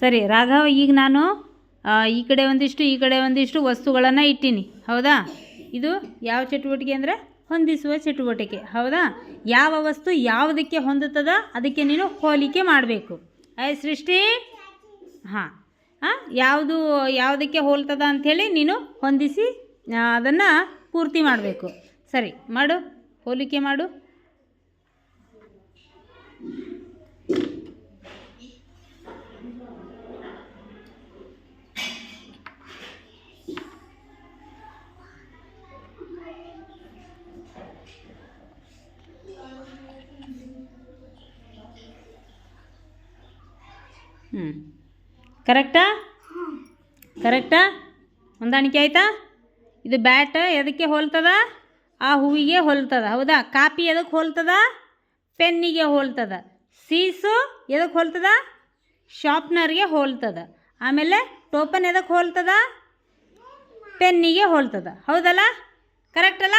ಸರಿ, ರಾಘವ, ಈಗ ನಾನು ಈ ಕಡೆ ಒಂದಿಷ್ಟು, ಈ ಕಡೆ ಒಂದಿಷ್ಟು ವಸ್ತುಗಳನ್ನು ಇಟ್ಟೀನಿ, ಹೌದಾ? ಇದು ಯಾವ ಚಟುವಟಿಕೆ ಅಂದರೆ ಹೊಂದಿಸುವ ಚಟುವಟಿಕೆ, ಹೌದಾ? ಯಾವ ವಸ್ತು ಯಾವುದಕ್ಕೆ ಹೊಂದುತ್ತದ ಅದಕ್ಕೆ ನೀನು ಹೋಲಿಕೆ ಮಾಡಬೇಕು. ಆಯ್ ಸೃಷ್ಟಿ? ಹಾಂ ಹಾಂ ಯಾವುದು, ಯಾವುದಕ್ಕೆ ಹೋಲ್ತದ ಅಂಥೇಳಿ ನೀನು ಹೊಂದಿಸಿ ಅದನ್ನು ಪೂರ್ತಿ ಮಾಡಬೇಕು. ಸರಿ, ಮಾಡು, ಹೋಲಿಕೆ ಮಾಡು. ಹ್ಞೂ ಕರೆಕ್ಟಾ? ಕರೆಕ್ಟಾ? ಹೊಂದಾಣಿಕೆ ಆಯ್ತಾ ಇದು ಬ್ಯಾಟ್ ಎದಕ್ಕೆ ಹೋಲ್ತದ? ಆ ಹೂವಿಗೆ ಹೋಲ್ತದ. ಹೌದಾ? ಕಾಪಿ ಎದಕ್ಕೆ ಹೋಲ್ತದ? ಪೆನ್ನಿಗೆ ಹೋಲ್ತದ. ಸೀಸು ಎದಕ್ಕೆ ಹೋಲ್ತದ? ಶಾರ್ಪ್ನರ್ಗೆ ಹೋಲ್ತದ. ಆಮೇಲೆ ಟೋಪನ್ ಎದಕ್ಕೆ ಹೋಲ್ತದ? ಪೆನ್ನಿಗೆ ಹೋಲ್ತದ. ಹೌದಲ್ಲ? ಕರೆಕ್ಟ್ ಅಲ್ಲ